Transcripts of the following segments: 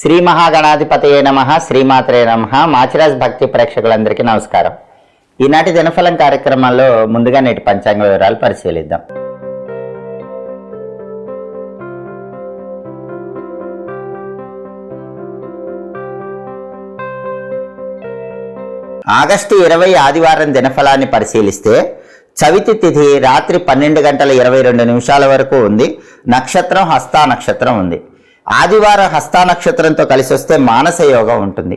శ్రీ మహాగణాధిపతయే నమ శ్రీమాత్రే నమ. మాచిరాజ్ భక్తి ప్రేక్షకులందరికీ నమస్కారం. ఈనాటి దినఫలం కార్యక్రమాల్లో ముందుగా నేటి పంచాంగ వివరాలు పరిశీలిద్దాం. ఆగస్టు ఇరవై ఆదివారం దినఫలాన్ని పరిశీలిస్తే చవితి తిథి రాత్రి పన్నెండు గంటల ఇరవై రెండు నిమిషాల వరకు ఉంది. నక్షత్రం హస్తా నక్షత్రం ఉంది. ఆదివారం హస్తా నక్షత్రంతో కలిసి వస్తే మానస యోగం ఉంటుంది.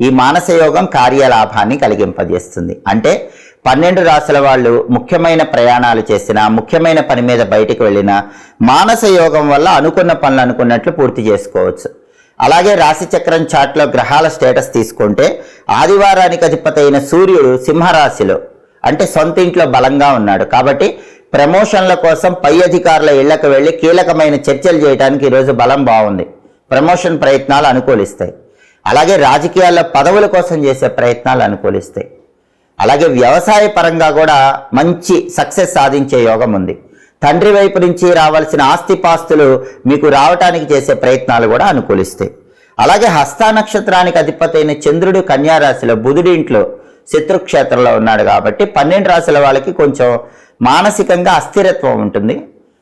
ఈ మానస యోగం కార్యలాభాన్ని కలిగింపజేస్తుంది. అంటే పన్నెండు రాసుల వాళ్ళు ముఖ్యమైన ప్రయాణాలు చేసినా ముఖ్యమైన పని మీద బయటికి వెళ్ళినా మానస యోగం వల్ల అనుకున్న పనులు అనుకున్నట్లు పూర్తి చేసుకోవచ్చు. అలాగే రాశిచక్రం చాట్లో గ్రహాల స్టేటస్ తీసుకుంటే ఆదివారానికి అధిపతి అయిన సూర్యుడు సింహరాశిలో అంటే సొంత ఇంట్లో బలంగా ఉన్నాడు. కాబట్టి ప్రమోషన్ల కోసం పై అధికారుల ఇళ్ళకు వెళ్ళి కీలకమైన చర్చలు చేయడానికి ఈరోజు బలం బాగుంది. ప్రమోషన్ ప్రయత్నాలు అనుకూలిస్తాయి. అలాగే రాజకీయాల్లో పదవుల కోసం చేసే ప్రయత్నాలు అనుకూలిస్తాయి. అలాగే వ్యవసాయ పరంగా కూడా మంచి సక్సెస్ సాధించే యోగం ఉంది. తండ్రి వైపు నుంచి రావాల్సిన ఆస్తిపాస్తులు మీకు రావటానికి చేసే ప్రయత్నాలు కూడా అనుకూలిస్తాయి. అలాగే హస్తా నక్షత్రానికి అధిపతి అయిన చంద్రుడు కన్యారాశిలో బుధుడి ఇంట్లో శత్రుక్షేత్రంలో ఉన్నాడు కాబట్టి పన్నెండు రాశుల వాళ్ళకి కొంచెం మానసికంగా అస్థిరత్వం ఉంటుంది.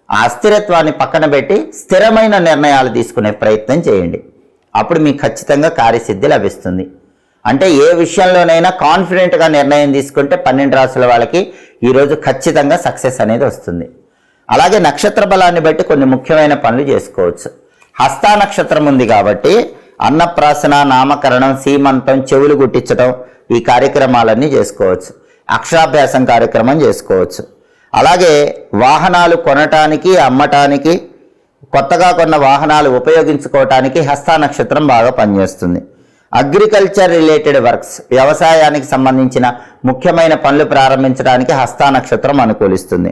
ఆ అస్థిరత్వాన్ని పక్కన పెట్టి స్థిరమైన నిర్ణయాలు తీసుకునే ప్రయత్నం చేయండి. అప్పుడు మీకు ఖచ్చితంగా కార్యసిద్ధి లభిస్తుంది. అంటే ఏ విషయంలోనైనా కాన్ఫిడెంట్గా నిర్ణయం తీసుకుంటే పన్నెండు రాసుల వాళ్ళకి ఈరోజు ఖచ్చితంగా సక్సెస్ అనేది వస్తుంది. అలాగే నక్షత్ర బలాన్ని బట్టి కొన్ని ముఖ్యమైన పనులు చేసుకోవచ్చు. హస్తా నక్షత్రం ఉంది కాబట్టి అన్నప్రాసన నామకరణం సీమంతం చెవులు గుట్టించడం ఈ కార్యక్రమాలన్నీ చేసుకోవచ్చు. అక్షరాభ్యాసం కార్యక్రమం చేసుకోవచ్చు. అలాగే వాహనాలు కొనటానికి అమ్మటానికి కొత్తగా కొన్న వాహనాలు ఉపయోగించుకోవటానికి హస్తా నక్షత్రం బాగా పనిచేస్తుంది. అగ్రికల్చర్ రిలేటెడ్ వర్క్స్ వ్యవసాయానికి సంబంధించిన ముఖ్యమైన పనులు ప్రారంభించడానికి హస్తా నక్షత్రం అనుకూలిస్తుంది.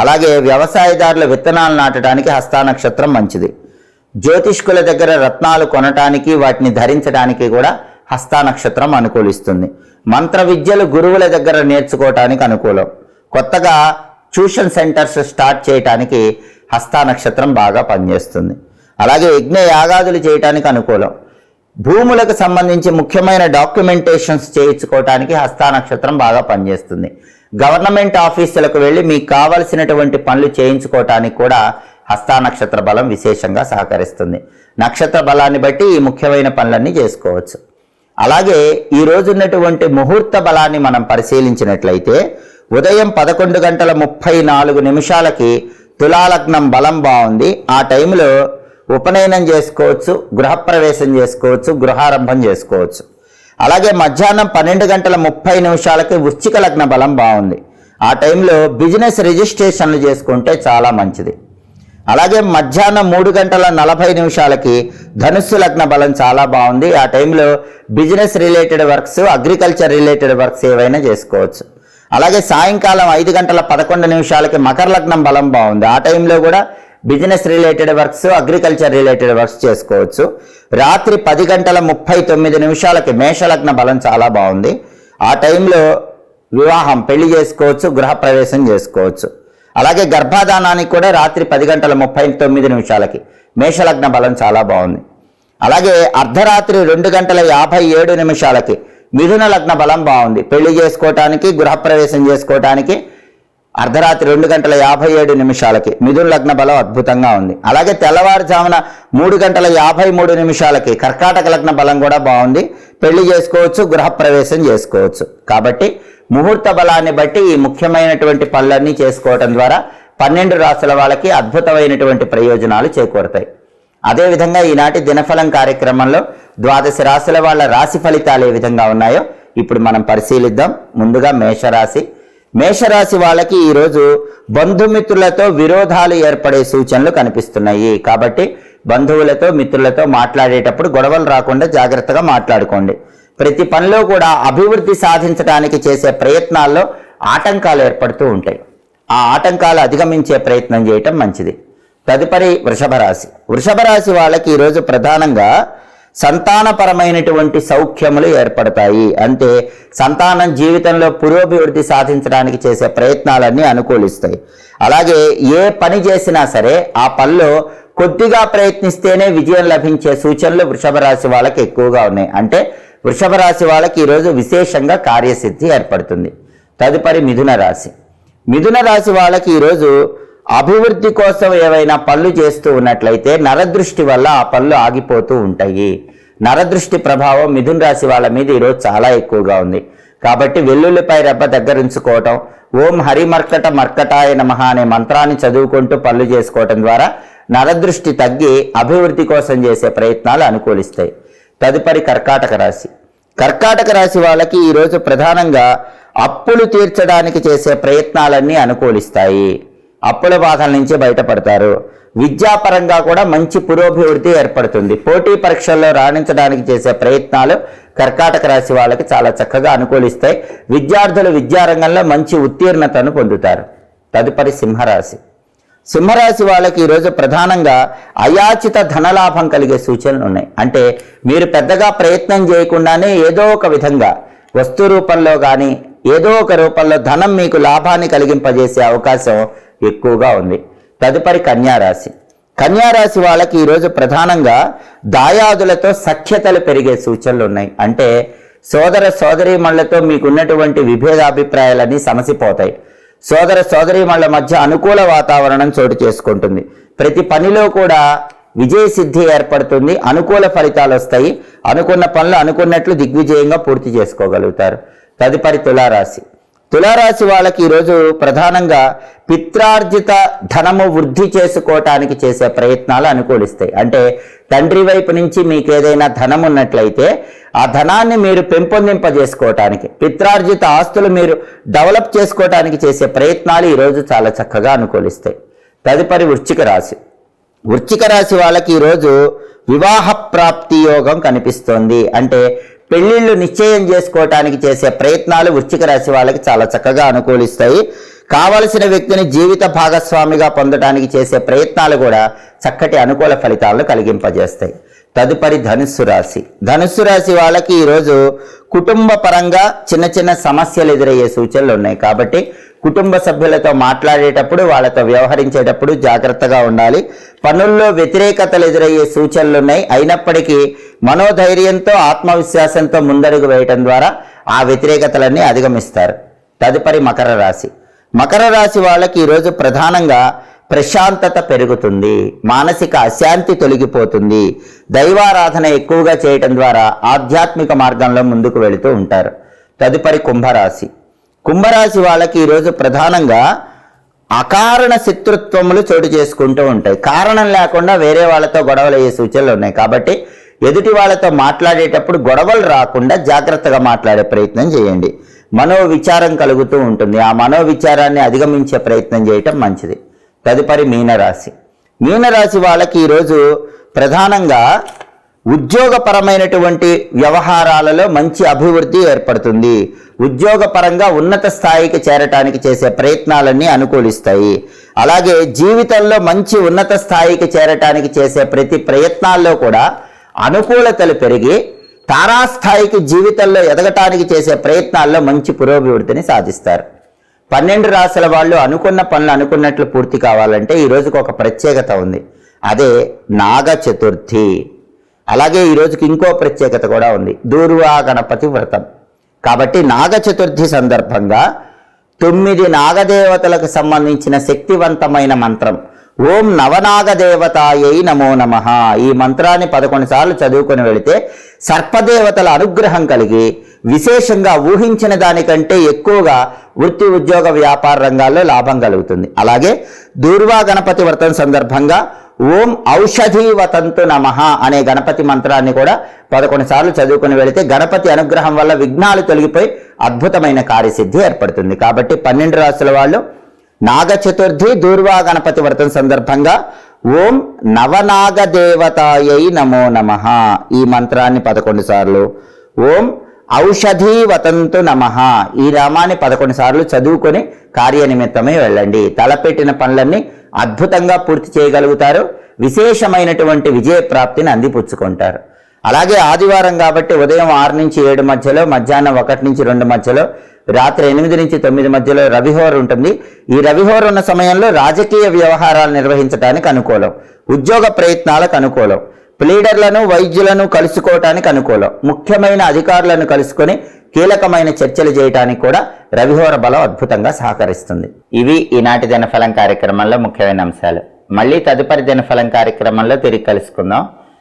అలాగే వ్యవసాయదారుల విత్తనాలు నాటడానికి హస్తా నక్షత్రం మంచిది. జ్యోతిష్కుల దగ్గర రత్నాలు కొనటానికి వాటిని ధరించడానికి కూడా హస్తా నక్షత్రం అనుకూలిస్తుంది. మంత్ర విద్యలు గురువుల దగ్గర నేర్చుకోవటానికి అనుకూలం. కొత్తగా ట్యూషన్ సెంటర్స్ స్టార్ట్ చేయటానికి హస్తా నక్షత్రం బాగా పనిచేస్తుంది. అలాగే యజ్ఞ యాగాదులు చేయటానికి అనుకూలం. భూములకు సంబంధించి ముఖ్యమైన డాక్యుమెంటేషన్స్ చేయించుకోవటానికి హస్తా నక్షత్రం బాగా పనిచేస్తుంది. గవర్నమెంట్ ఆఫీసులకు వెళ్ళి మీకు కావలసినటువంటి పనులు చేయించుకోవటానికి కూడా హస్తా నక్షత్ర బలం విశేషంగా సహకరిస్తుంది. నక్షత్ర బలాన్ని బట్టి ఈ ముఖ్యమైన పనులన్నీ చేసుకోవచ్చు. అలాగే ఈ రోజున్నటువంటి ముహూర్త బలాన్ని మనం పరిశీలించినట్లయితే ఉదయం పదకొండు గంటల ముప్పై నాలుగు నిమిషాలకి తులాలగ్నం బలం బాగుంది. ఆ టైంలో ఉపనయనం చేసుకోవచ్చు గృహప్రవేశం చేసుకోవచ్చు గృహారంభం చేసుకోవచ్చు. అలాగే మధ్యాహ్నం పన్నెండు గంటల ముప్పై నిమిషాలకి వృశ్చిక లగ్న బలం బాగుంది. ఆ టైంలో బిజినెస్ రిజిస్ట్రేషన్లు చేసుకుంటే చాలా మంచిది. అలాగే మధ్యాహ్నం మూడు గంటల నలభై నిమిషాలకి ధనుస్సు లగ్న బలం చాలా బాగుంది. ఆ టైంలో business related works agriculture related works ఏవైనా చేసుకోవచ్చు. అలాగే సాయంకాలం ఐదు గంటల పదకొండు నిమిషాలకి మకర లగ్నం బలం బాగుంది. ఆ టైంలో కూడా business related works agriculture related works చేసుకోవచ్చు. రాత్రి పది గంటల ముప్పై తొమ్మిది నిమిషాలకి మేషలగ్న బలం చాలా బాగుంది. ఆ టైంలో వివాహం పెళ్ళి చేసుకోవచ్చు గృహప్రవేశం చేసుకోవచ్చు. అలాగే గర్భాధానానికి కూడా రాత్రి పది గంటల ముప్పై తొమ్మిది నిమిషాలకి మేషలగ్న బలం చాలా బాగుంది. అలాగే అర్ధరాత్రి రెండు గంటల యాభై ఏడు నిమిషాలకి మిథున లగ్న బలం బాగుంది. పెళ్ళి చేసుకోవటానికి గృహప్రవేశం చేసుకోవటానికి అర్ధరాత్రి రెండు గంటల యాభై ఏడు నిమిషాలకి మిథున లగ్న బలం అద్భుతంగా ఉంది. అలాగే తెల్లవారుజామున మూడు గంటల యాభై మూడు నిమిషాలకి కర్కాటక లగ్న బలం కూడా బాగుంది. పెళ్ళి చేసుకోవచ్చు గృహప్రవేశం చేసుకోవచ్చు. కాబట్టి ముహూర్త బలాన్ని బట్టి ఈ ముఖ్యమైనటువంటి పనులన్నీ చేసుకోవటం ద్వారా పన్నెండు రాసుల వాళ్ళకి అద్భుతమైనటువంటి ప్రయోజనాలు చేకూరుతాయి. అదేవిధంగా ఈనాటి దినఫలం కార్యక్రమంలో ద్వాదశ రాశుల వాళ్ళ రాశి ఫలితాలు ఏ విధంగా ఉన్నాయో ఇప్పుడు మనం పరిశీలిద్దాం. ముందుగా మేషరాశి. మేషరాశి వాళ్ళకి ఈరోజు బంధుమిత్రులతో విరోధాలు ఏర్పడే సూచనలు కనిపిస్తున్నాయి. కాబట్టి బంధువులతో మిత్రులతో మాట్లాడేటప్పుడు గొడవలు రాకుండా జాగ్రత్తగా మాట్లాడుకోండి. ప్రతి పనిలో కూడా అభివృద్ధి సాధించడానికి చేసే ప్రయత్నాల్లో ఆటంకాలు ఏర్పడుతూ ఉంటాయి. ఆ ఆటంకాలు అధిగమించే ప్రయత్నం చేయటం మంచిది. తదుపరి వృషభ రాశి వృషభ రాశి వాళ్ళకి ఈరోజు ప్రధానంగా సంతానపరమైనటువంటి సౌఖ్యములు ఏర్పడతాయి. అంటే సంతానం జీవితంలో పురోభివృద్ధి సాధించడానికి చేసే ప్రయత్నాలన్నీ అనుకూలిస్తాయి. అలాగే ఏ పని చేసినా సరే ఆ పనిలో కొద్దిగా ప్రయత్నిస్తేనే విజయం లభించే సూచనలు వృషభ రాశి వాళ్ళకి ఎక్కువగా ఉన్నాయి. అంటే వృషభ రాశి వాళ్ళకి ఈరోజు విశేషంగా కార్యసిద్ధి ఏర్పడుతుంది. తదుపరి మిథున రాశి మిథున రాశి వాళ్ళకి ఈరోజు అభివృద్ధి కోసం ఏవైనా పనులు చేస్తూ ఉన్నట్లయితే నరదృష్టి వల్ల ఆ పనులు ఆగిపోతూ ఉంటాయి. నరదృష్టి ప్రభావం మిథున్ రాశి వాళ్ళ మీద ఈరోజు చాలా ఎక్కువగా ఉంది. కాబట్టి వెల్లుల్లిపై రెబ్బ దగ్గరుంచుకోవటం ఓం హరిమర్కట మర్కటాయ నమః అనే మంత్రాన్ని చదువుకుంటూ పనులు చేసుకోవటం ద్వారా నరదృష్టి తగ్గి అభివృద్ధి కోసం చేసే ప్రయత్నాలు అనుకూలిస్తాయి. తదుపరి కర్కాటక రాశి. కర్కాటక రాశి వాళ్ళకి ఈరోజు ప్రధానంగా అప్పులు తీర్చడానికి చేసే ప్రయత్నాలన్నీ అనుకూలిస్తాయి. అప్పుల బాధల నుంచి బయటపడతారు. విద్యాపరంగా కూడా మంచి పురోభివృద్ధి ఏర్పడుతుంది. పోటీ పరీక్షల్లో రాణించడానికి చేసే ప్రయత్నాలు కర్కాటక రాశి వాళ్ళకి చాలా చక్కగా అనుకూలిస్తాయి. విద్యార్థులు విద్యారంగంలో మంచి ఉత్తీర్ణతను పొందుతారు. తదుపరి సింహరాశి. సింహరాశి వాళ్ళకి ఈరోజు ప్రధానంగా అయాచిత ధనలాభం కలిగే సూచనలు ఉన్నాయి. అంటే మీరు పెద్దగా ప్రయత్నం చేయకుండానే ఏదో ఒక విధంగా వస్తు రూపంలో కానీ ఏదో ఒక రూపంలో ధనం మీకు లాభాన్ని కలిగింపజేసే అవకాశం ఎక్కువగా ఉంది. తదుపరి కన్యారాశి. కన్యారాశి వాళ్ళకి ఈరోజు ప్రధానంగా దాయాదులతో సఖ్యతలు పెరిగే సూచనలు ఉన్నాయి. అంటే సోదర సోదరీమణులతో మీకున్నటువంటి విభేదాభిప్రాయాలన్నీ సమసిపోతాయి. సోదర సోదరీమణుల మధ్య అనుకూల వాతావరణం చోటు చేసుకుంటుంది. ప్రతి పనిలో కూడా విజయ సిద్ధి ఏర్పడుతుంది. అనుకూల ఫలితాలు వస్తాయి. అనుకున్న పనులు అనుకున్నట్లు దిగ్విజయంగా పూర్తి చేసుకోగలుగుతారు. తదుపరి తులారాశి. తులారాశి వాళ్ళకి ఈరోజు ప్రధానంగా పిత్రార్జిత ధనము వృద్ధి చేసుకోవటానికి చేసే ప్రయత్నాలు అనుకూలిస్తాయి. అంటే తండ్రి వైపు నుంచి మీకు ఏదైనా ధనం ఉన్నట్లయితే ఆ ధనాన్ని మీరు పెంపొందింపజేసుకోవటానికి పిత్రార్జిత ఆస్తులు మీరు డెవలప్ చేసుకోవటానికి చేసే ప్రయత్నాలు ఈరోజు చాలా చక్కగా అనుకూలిస్తాయి. తదుపరి వృశ్చిక రాశి. వృశ్చిక రాశి వాళ్ళకి ఈరోజు వివాహ ప్రాప్తి యోగం కనిపిస్తోంది. అంటే పెళ్ళిళ్ళు నిశ్చయం చేసుకోవటానికి చేసే ప్రయత్నాలు వృశ్చిక రాశి వాళ్ళకి చాలా చక్కగా అనుకూలిస్తాయి. కావలసిన వ్యక్తిని జీవిత భాగస్వామిగా పొందడానికి చేసే ప్రయత్నాలు కూడా చక్కటి అనుకూల ఫలితాలను కలిగింపజేస్తాయి. తదుపరి ధనుస్సు రాశి. ధనుస్సు రాశి వాళ్ళకి ఈరోజు కుటుంబ పరంగా చిన్న చిన్న సమస్యలు ఎదురయ్యే సూచనలు ఉన్నాయి. కాబట్టి కుటుంబ సభ్యులతో మాట్లాడేటప్పుడు వాళ్ళతో వ్యవహరించేటప్పుడు జాగ్రత్తగా ఉండాలి. పనుల్లో వ్యతిరేకతలు ఎదురయ్యే సూచనలు ఉన్నాయి. అయినప్పటికీ మనోధైర్యంతో ఆత్మవిశ్వాసంతో ముందడుగు వేయటం ద్వారా ఆ వ్యతిరేకతలన్నీ అధిగమిస్తారు. తదుపరి మకర రాశి. మకర రాశి వాళ్ళకి ఈరోజు ప్రధానంగా ప్రశాంతత పెరుగుతుంది మానసిక అశాంతి తొలగిపోతుంది. దైవారాధన ఎక్కువగా చేయటం ద్వారా ఆధ్యాత్మిక మార్గంలో ముందుకు వెళుతూ ఉంటారు. తదుపరి కుంభరాశి. కుంభరాశి వాళ్ళకి ఈరోజు ప్రధానంగా అకారణ శత్రుత్వములు చోటు చేసుకుంటూ ఉంటాయి. కారణం లేకుండా వేరే వాళ్ళతో గొడవలు అయ్యే సూచనలు ఉన్నాయి. కాబట్టి ఎదుటి వాళ్ళతో మాట్లాడేటప్పుడు గొడవలు రాకుండా జాగ్రత్తగా మాట్లాడే ప్రయత్నం చేయండి. మనో విచారం కలుగుతూ ఉంటుంది. ఆ మనో విచారాన్ని అధిగమించే ప్రయత్నం చేయటం మంచిది. తదుపరి మీనరాశి. మీనరాశి వాళ్ళకి ఈరోజు ప్రధానంగా ఉద్యోగపరమైనటువంటి వ్యవహారాలలో మంచి అభివృద్ధి ఏర్పడుతుంది. ఉద్యోగపరంగా ఉన్నత స్థాయికి చేరటానికి చేసే ప్రయత్నాలన్నీ అనుకూలిస్తాయి. అలాగే జీవితంలో మంచి ఉన్నత స్థాయికి చేరటానికి చేసే ప్రతి ప్రయత్నాల్లో కూడా అనుకూలతలు పెరిగి తారాస్థాయికి జీవితంలో ఎదగటానికి చేసే ప్రయత్నాల్లో మంచి పురోభివృద్ధిని సాధిస్తారు. పన్నెండు రాశుల వాళ్ళు అనుకున్న పనులు అనుకున్నట్లు పూర్తి కావాలంటే ఈ రోజుకు ఒక ప్రత్యేకత ఉంది. అదే నాగ చతుర్థి. అలాగే ఈ రోజుకి ఇంకో ప్రత్యేకత కూడా ఉంది. దూర్వా గణపతి వ్రతం. కాబట్టి నాగ చతుర్థి సందర్భంగా తొమ్మిది నాగదేవతలకు సంబంధించిన శక్తివంతమైన మంత్రం. ఓం నవనాగదేవతాయై నమో నమ. ఈ మంత్రాన్ని పదకొండు సార్లు చదువుకొని వెళితే సర్పదేవతల అనుగ్రహం కలిగి విశేషంగా ఊహించిన దానికంటే ఎక్కువగా వృత్తి ఉద్యోగ వ్యాపార రంగాల్లో లాభం కలుగుతుంది. అలాగే దూర్వా గణపతి వ్రతం సందర్భంగా ఓం ఔషధీవతంతు నమ అనే గణపతి మంత్రాన్ని కూడా పదకొండు సార్లు చదువుకుని వెళితే గణపతి అనుగ్రహం వల్ల విఘ్నాలు తొలగిపోయి అద్భుతమైన కార్యసిద్ధి ఏర్పడుతుంది. కాబట్టి పన్నెండు రాసుల వాళ్ళు నాగ చతుర్థి దూర్వా గణపతి వ్రతం సందర్భంగా ఓం నవనాగదేవతాయై నమో నమ. ఈ మంత్రాన్ని పదకొండు సార్లు. ఓం ఔషధీవతంతు నమ. ఈ రామాన్ని పదకొండు సార్లు చదువుకొని కార్యనిమిత్తమై వెళ్ళండి. తలపెట్టిన పనులన్నీ అద్భుతంగా పూర్తి చేయగలుగుతారు. విశేషమైనటువంటి విజయ ప్రాప్తిని అందిపుచ్చుకుంటారు. అలాగే ఆదివారం కాబట్టి ఉదయం ఆరు నుంచి ఏడు మధ్యలో మధ్యాహ్నం ఒకటి నుంచి రెండు మధ్యలో రాత్రి ఎనిమిది నుంచి తొమ్మిది మధ్యలో రవిహోర ఉంటుంది. ఈ రవిహోర ఉన్న సమయంలో రాజకీయ వ్యవహారాలు నిర్వహించడానికి అనుకూలం. ఉద్యోగ ప్రయత్నాలకు అనుకూలం. ప్లీడర్లను వైద్యులను కలుసుకోవటానికి అనుకూలం. ముఖ్యమైన అధికారులను కలుసుకొని కీలకమైన చర్చలు చేయడానికి కూడా రవిహోర బలం అద్భుతంగా సహకరిస్తుంది. ఇవి ఈనాటి దినఫలం కార్యక్రమంలో ముఖ్యమైన అంశాలు. మళ్ళీ తదుపరి దినఫలం కార్యక్రమంలో తిరిగి కలుసుకుందాం.